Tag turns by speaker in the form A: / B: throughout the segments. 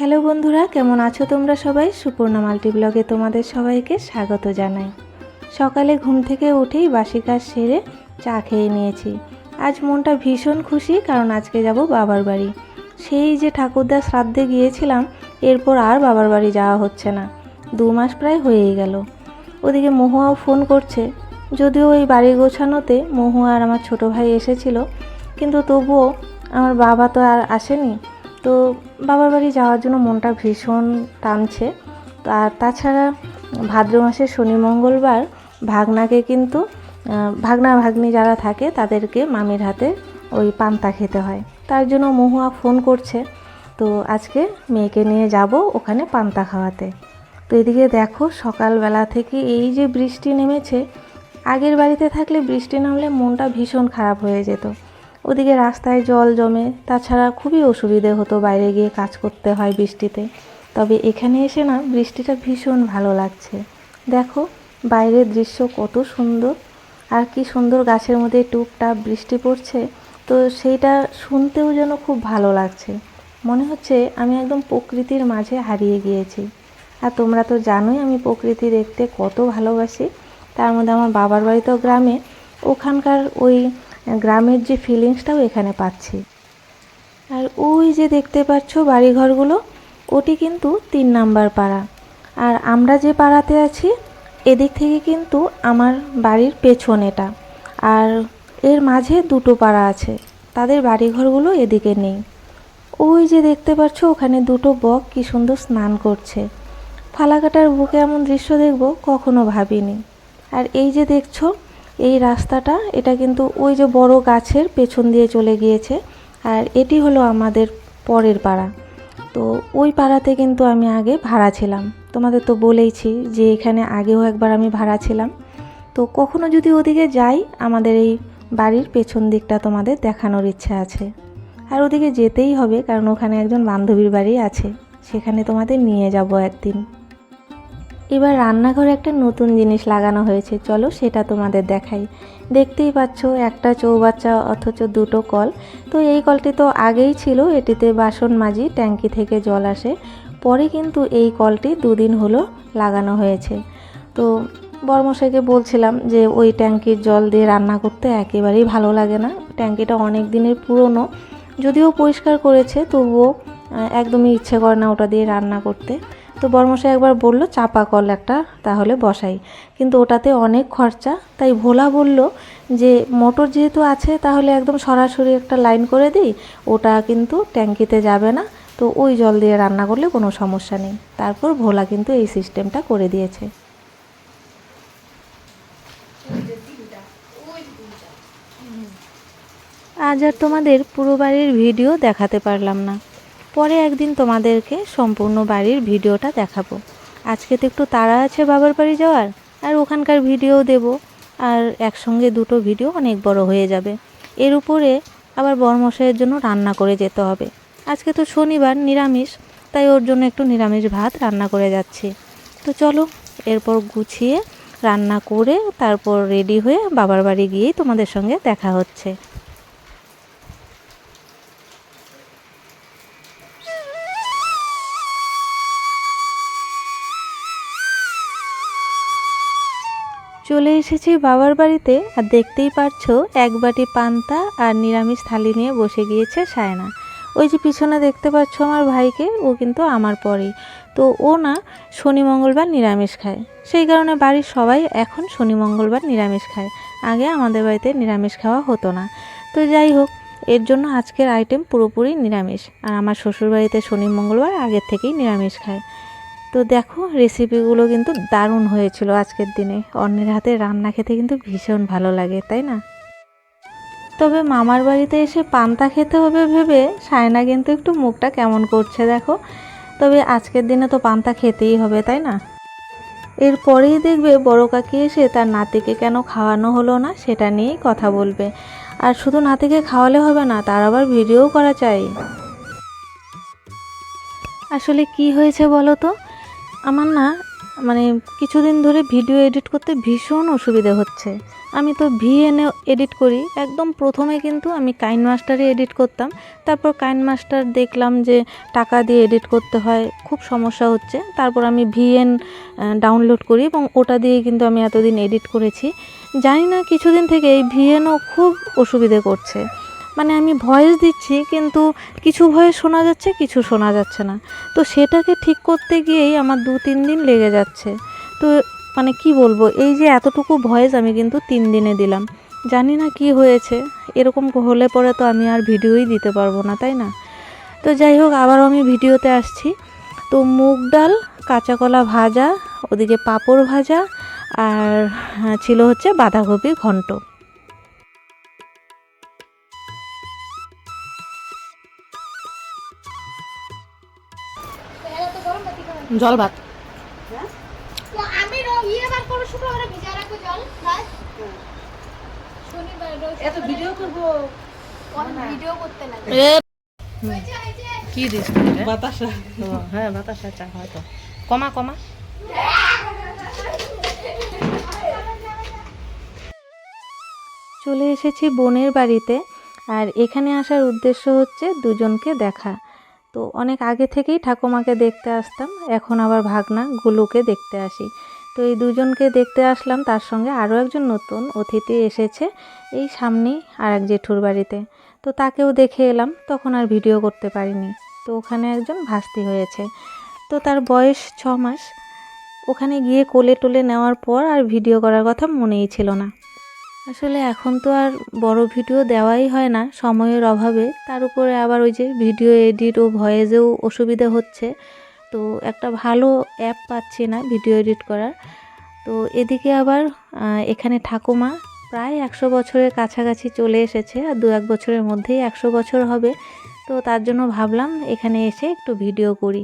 A: Hello বন্ধুরা, কেমন আছো তোমরা সবাই? সুপর্ণা মাল্টি ব্লগে তোমাদের সবাইকে স্বাগত জানাই। সকালে ঘুম থেকে উঠেই বাসি কাজ সেরে চা খেয়ে নিয়েছি। আজ মনটা ভীষণ খুশি, কারণ আজকে যাব বাবার বাড়ি। সেই যে ঠাকুরদা শ্রাদ্ধে গিয়েছিলাম, এরপর আর বাবার বাড়ি যাওয়া হচ্ছে না। দু মাস প্রায় হয়েই গেল। ওদিকে মহুয়াও ফোন করছে। যদিও ওই বাড়ি গোছানোতে মহুয়া আর আমার ছোট ভাই এসেছিল, কিন্তু তবুও আমার বাবা তো আর আসেনি। তো বাবার বাড়ি যাওয়ার জন্য মনটা ভীষণ টানছে। আর তাছাড়া ভাদ্র মাসের শনি মঙ্গলবার ভাগনাকে কিন্তু ভাগনা ভাগ্নি যারা থাকে তাদেরকে মামির হাতে ওই পান্তা খেতে হয়। তার জন্য মহুয়া ফোন করছে, তো আজকে মেয়েকে নিয়ে যাব ওখানে পান্তা খাওয়াতে। তো এদিকে দেখো সকালবেলা থেকে এই যে বৃষ্টি নেমেছে, আগের বাড়িতে থাকলে বৃষ্টি নামলে মনটা ভীষণ খারাপ হয়ে যেত। ওদিকে রাস্তায় জল জমে, তাছাড়া খুবই অসুবিধে হতো বাইরে গিয়ে কাজ করতে হয় বৃষ্টিতে। তবে এখানে এসে না বৃষ্টিটা ভীষণ ভালো লাগছে। দেখো, বাইরের দৃশ্য কত সুন্দর। আর কি সুন্দর গাছের মধ্যে টুপটাপ বৃষ্টি পড়ছে, তো সেইটা শুনতেও যেন খুব ভালো লাগছে। মনে হচ্ছে আমি একদম প্রকৃতির মাঝে হারিয়ে গিয়েছি। আর তোমরা তো জানোই আমি প্রকৃতি দেখতে কত ভালোবাসি। তার মধ্যে আমার বাবার বাড়ি তো গ্রামে। ওখানকার ওই গ্রামের যে ফিলিংসটাও এখানে পাচ্ছি। আর ওই যে দেখতে পাচ্ছ বাড়িঘরগুলো, ওটি কিন্তু তিন নাম্বার পাড়া। আর আমরা যে পাড়াতে আছি, এদিক থেকে কিন্তু আমার বাড়ির পেছন এটা আর এর মাঝে দুটো পাড়া আছে, তাদের বাড়িঘরগুলো এদিকে নেই। ওই যে দেখতে পাচ্ছ ওখানে দুটো বক কি সুন্দর স্নান করছে। ফালাকাটার বুকে এমন দৃশ্য দেখব কখনো ভাবিনি। আর এই যে দেখছ এই রাস্তাটা, এটা কিন্তু ওই যে বড় গাছের পেছন দিয়ে চলে গিয়েছে। আর এটি হলো আমাদের পরের পাড়া। তো ওই পাড়াতে কিন্তু আমি আগে ভাড়া ছিলাম। তোমাদের তো বলেইছি যে এখানে আগেও একবার আমি ভাড়া ছিলাম। তো কখনো যদি ওদিকে যাই, আমাদের এই বাড়ির পেছন দিকটা তোমাদের দেখানোর ইচ্ছা আছে। আর ওদিকে যেতেই হবে, কারণ ওখানে একজন বান্ধবীর বাড়ি আছে। সেখানে তোমাদের নিয়ে যাব একদিন। এবার রান্নাঘরে একটা নতুন জিনিস লাগানো হয়েছে। চলো সেটা তোমাদের দেখাই। দেখতেই পাচ্ছ, একটা চৌবাচ্চা অথচ দুটো কল। তো এই কলটি তো আগেই ছিল, এটিতে বাসন মাজি, ট্যাঙ্কি থেকে জল আসে। পরে কিন্তু এই কলটি দুদিন হলো লাগানো হয়েছে। তো বর্মশাইকে বলছিলাম যে ওই ট্যাঙ্কির জল দিয়ে রান্না করতে একেবারেই ভালো লাগে না। ট্যাঙ্কিটা অনেক দিনের পুরনো, যদিও পরিষ্কার করেছে, তবুও একদমই ইচ্ছে করে না ওটা দিয়ে রান্না করতে। তো বর্মশাই একবার বলল, চাপা কল একটা, তাহলে বসাই। কিন্তু ওটাতে অনেক খরচা, তাই ভোলা বলল যে, মোটর যেহেতু আছে, তাহলে একদম সরাসরি একটা লাইন করে দিই, ওটা কিন্তু ট্যাঙ্কিতে যাবে না। তো ওই জল দিয়ে রান্না করলে কোনো সমস্যা নেই। তারপর ভোলা কিন্তু এই সিস্টেমটা করে দিয়েছে। আজ আর তোমাদের পুরো বাড়ির ভিডিও দেখাতে পারলাম না। পরে একদিন তোমাদেরকে সম্পূর্ণ বাড়ির ভিডিওটা দেখাবো। আজকে তো একটু তাড়া আছে বাবার বাড়ি যাওয়ার, আর ওখানকার ভিডিও দেব, আর একসঙ্গে দুটো ভিডিও অনেক বড় হয়ে যাবে। এর উপরে আবার বরমশাইয়ের জন্য রান্না করে যেতে হবে। আজকে তো শনিবার, নিরামিষ, তাই ওর জন্য একটু নিরামিষ ভাত রান্না করে যাচ্ছি। তো চলো, এরপর গুছিয়ে রান্না করে তারপর রেডি হয়ে বাবার বাড়ি গিয়েই তোমাদের সঙ্গে দেখা হচ্ছে। চলে এসেছি বাবার বাড়িতে আর দেখতেই পারছ এক বাটি পান্তা আর নিরামিষ থালি নিয়ে বসে গিয়েছে সায়না। ওই যে পিছনে দেখতে পাচ্ছ আমার ভাইকে, ও কিন্তু আমার পরেই। তো ও না শনি, মঙ্গলবার নিরামিষ খায়। সেই কারণে বাড়ির সবাই এখন শনি, মঙ্গলবার নিরামিষ খায়। আগে আমাদের বাড়িতে নিরামিষ খাওয়া হতো না। তো যাই হোক, এর জন্য আজকের আইটেম পুরোপুরি নিরামিষ। আর আমার শ্বশুরবাড়িতে শনি, মঙ্গলবার আগের থেকেই নিরামিষ খায়। তো দেখো রেসিপিগুলো কিন্তু দারুণ হয়েছিল আজকের দিনে। অন্যের হাতে রান্না খেতে কিন্তু ভীষণ ভালো লাগে, তাই না? তবে মামার বাড়িতে এসে পান্তা খেতে হবে ভেবে সায়না কিন্তু একটু মুখটা কেমন করছে দেখো। তবে আজকের দিনে তো পান্তা খেতেই হবে, তাই না? এরপরেই দেখবে বড় কাকি এসে তার নাতিকে কেন খাওয়ানো হলো না সেটা নিয়েই কথা বলবে। আর শুধু নাতিকে খাওয়ালে হবে না, তার আবার ভিডিও করা চাই। আসলে কি হয়েছে বলো তো? আমার না মানে কিছুদিন ধরে ভিডিও এডিট করতে ভীষণ অসুবিধে হচ্ছে। আমি তো ভিএনএ এডিট করি, একদম প্রথমে কিন্তু আমি কাইন মাস্টারে এডিট করতাম। তারপর কাইন মাস্টার দেখলাম যে টাকা দিয়ে এডিট করতে হয়, খুব সমস্যা হচ্ছে। তারপর আমি ভিএন ডাউনলোড করি এবং ওটা দিয়ে কিন্তু আমি এতদিন এডিট করেছি। জানি না কিছুদিন থেকে এই ভিএনও খুব অসুবিধে করছে। মানে আমি ভয়েস দিচ্ছি, কিন্তু কিছু ভয়েস শোনা যাচ্ছে, কিছু শোনা যাচ্ছে না। তো সেটাকে ঠিক করতে গিয়েই আমার দু তিন দিন লেগে যাচ্ছে। তো মানে কি বলব, এই যে এতটুকু ভয়েস আমি কিন্তু তিন দিনে দিলাম। জানি না কি হয়েছে, এরকম হলে পরে তো আমি আর ভিডিওই দিতে পারব না, তাই না? তো যাই হোক, আবারও আমি ভিডিওতে আসছি। তো মুগ ডাল কাঁচা কলা ভাজা, ওদিকে পাঁপড় ভাজা, আর ছিল হচ্ছে বাঁধাকপি ঘন্ট।
B: হয়েছে, হয়েছে।
C: কি দিস বাতাসা। হ্যাঁ বাতাসা চা হয়তো। কমা কমা।
A: চলে এসেছি বোনের বাড়িতে আর এখানে আসার উদ্দেশ্য হচ্ছে দুজনকে দেখা। তো অনেক আগে থেকেই ঠাকুমাকে দেখতে আসতাম, এখন আবার ভাগনা গুলুকে দেখতে আসি। তো এই দুজনকে দেখতে আসলাম, তার সঙ্গে আরও একজন নতুন অতিথি এসেছে, এই সামনেই আর এক জেঠুর বাড়িতে। তো তাকেও দেখে এলাম, তখন আর ভিডিও করতে পারিনি। তো ওখানে একজন ভাস্তি হয়েছে। তো তার বয়স ছ মাস। ওখানে গিয়ে কোলে টোলে নেওয়ার পর আর ভিডিও করার কথা মনেই ছিল না। আসলে এখন তো আর বড় ভিডিও দেওয়াই হয় না সময়ের অভাবে। তার উপরে আবার ওই যে ভিডিও এডিট ও ভয়েসেও অসুবিধা হচ্ছে। তো একটা ভালো অ্যাপ পাচ্ছি না ভিডিও এডিট করার। তো এদিকে আবার এখানে ঠাকুমা প্রায় একশো বছরের কাছাকাছি চলে এসেছে আর দু এক বছরের মধ্যেই একশো বছর হবে। তো তার জন্য ভাবলাম এখানে এসে একটু ভিডিও করি।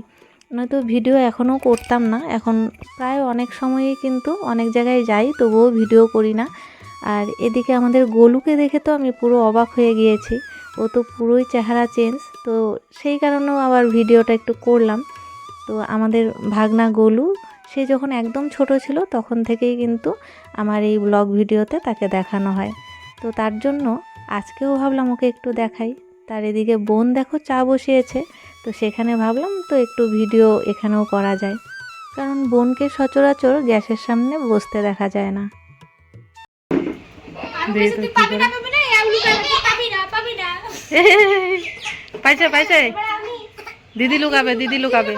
A: নয়তো ভিডিও এখনও করতাম না, এখন প্রায় অনেক সময়ই কিন্তু অনেক জায়গায় যাই, তবুও ভিডিও করি না। আর এদিকে আমাদের গোলুকে দেখে তো আমি পুরো অবাক হয়ে গিয়েছি। ও তো পুরোই চেহারা চেঞ্জ, তো সেই কারণেও আবার ভিডিওটা একটু করলাম। তো আমাদের ভাগনা গোলু, সে যখন একদম ছোট ছিল তখন থেকেই কিন্তু আমার এই ব্লগ ভিডিওতে তাকে দেখানো হয়। তো তার জন্য আজকেও ভাবলাম ওকে একটু দেখাই। তার এদিকে বোন দেখো চা বসিয়েছে, তো সেখানে ভাবলাম তো একটু ভিডিও এখানেও করা যায়। কারণ বোনকে সচরাচর গ্যাসের সামনে বসতে দেখা যায় না।
C: পাইছে পাইছে। দিদি লুকাবে দিদি লুকাবে।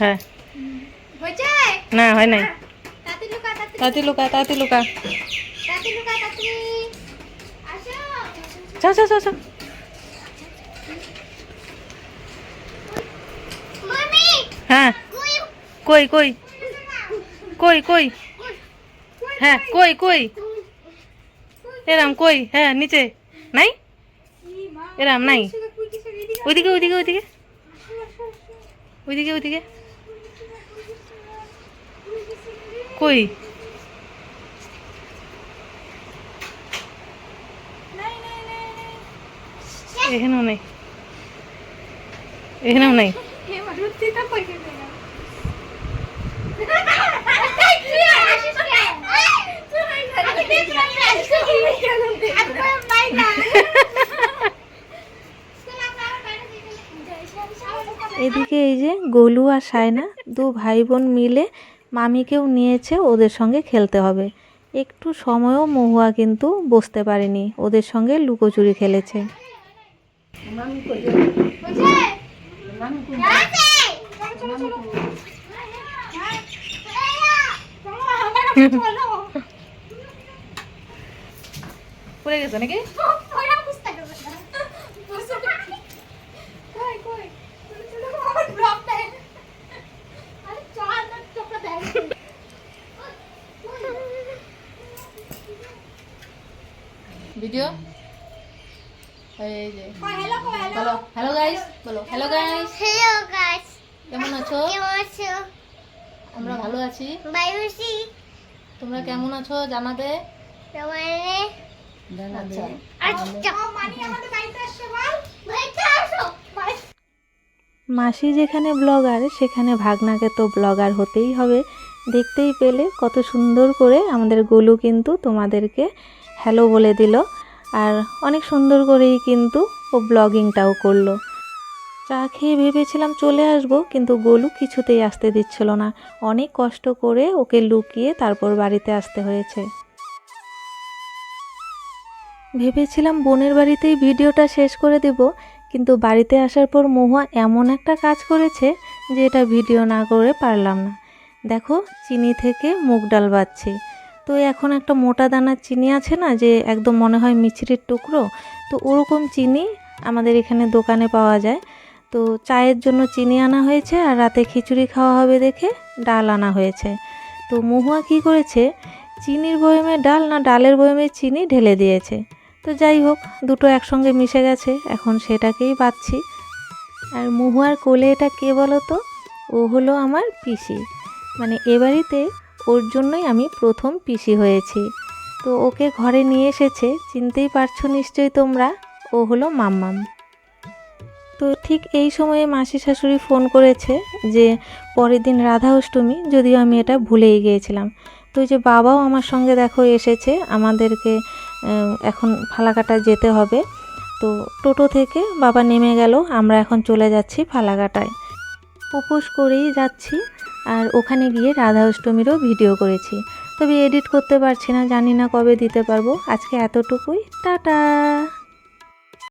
B: হ্যাঁ?
C: হ্যাঁ। না হয় নাই।
B: তাতে লুকা তাতে
C: লুকা। তাতি লুকা। চা চা চা
B: মামি!
C: হ্যাঁ।
B: কই
C: কই? কই কই? হ্যাঁ কই কই? এরাম কই? হ্যাঁ নিচে। নাই? এরাম নাই। ওইদিকে ওইদিকে ওইদিকে। ওইদিকে ওইদিকে। কই? এখানেও নেই। এখানেও নাই।
A: এই যে গোলু আর সায়না দু ভাই বোন মিলে মামিকেও নিয়েছে, ওদের সঙ্গে খেলতে হবে। একটু সময়ও মহুয়া কিন্তু বসতে পারেনি, ওদের সঙ্গে লুকোচুরি খেলেছে।
C: পড়ে গেছে নাকি? ভিডিও এই যে বলো হ্যালো গাইস বলো হ্যালো গাইস
B: Hello guys,
C: কেমন আছো?
B: কেমন আছো?
C: আমরা ভালো আছি। তোমরা কেমন আছো জানাবে
B: তোমারে
C: আচ্ছা।
B: আচ্ছা। মানি আমাদের বাড়িতে আসছে বল? বাড়িতে আসো।
A: মাসি যেখানে ব্লগার সেখানে ভাগনাকে তো ব্লগার হতেই হবে। দেখতেই পেলে কত সুন্দর করে আমাদের গোলু কিন্তু তোমাদেরকে হ্যালো বলে দিল। আর অনেক সুন্দর করেই কিন্তু ও ব্লগিংটাও করল। চা খেয়ে ভেবেছিলাম চলে আসব, কিন্তু গোলু কিছুতেই আসতে দিচ্ছিল না। অনেক কষ্ট করে ওকে লুকিয়ে তারপর বাড়িতে আসতে হয়েছে। ভেবেছিলাম বোনের বাড়িতেই ভিডিওটা শেষ করে দেব, কিন্তু বাড়িতে আসার পর মহুয়া এমন একটা কাজ করেছে যে এটা ভিডিও না করে পারলাম না। দেখো, চিনি থেকে মুগ ডাল বাচ্ছি তো এখন একটা মোটা দানার চিনি আছে না, যে একদম মনে হয় মিছরির টুকরো, তো ওরকম চিনি আমাদের এখানে দোকানে পাওয়া যায়। তো চায়ের জন্য চিনি আনা হয়েছে আর রাতে খিচুড়ি খাওয়া হবে দেখে ডাল আনা হয়েছে। তো মহুয়া কী করেছে, চিনির বয়মে ডাল না ডালের বয়মে চিনি ঢেলে দিয়েছে। তো যাই হোক, দুটো একসঙ্গে মিশে গেছে, এখন সেটাকেই পাচ্ছি আর মহুয়ার কোলে এটা কে বলো তো ও হলো আমার পিসি। মানে এ বাড়িতে ওর জন্যই আমি প্রথম পিসি হয়েছি। তো ওকে ঘরে নিয়ে এসেছে, চিনতেই পারছ নিশ্চয়ই তোমরা, ও হলো মাম্মাম। তো ঠিক এই সময়ে মাসি শাশুড়ি ফোন করেছে যে, পরের দিন রাধা অষ্টমী যদিও আমি এটা ভুলেই গিয়েছিলাম। তো যে বাবাও আমার সঙ্গে দেখো এসেছে, আমাদেরকে এখন ফালাকাটা যেতে হবে। তো টোটো থেকে বাবা নেমে গেল, আমরা এখন চলে যাচ্ছি ফালাকাটায়। উপোস করেই যাচ্ছি। আর ওখানে গিয়ে রাধা অষ্টমীরও ভিডিও করেছি। তবে এডিট করতে পারছি না, জানি না কবে দিতে পারব। আজকে এতটুকুই। টাটা!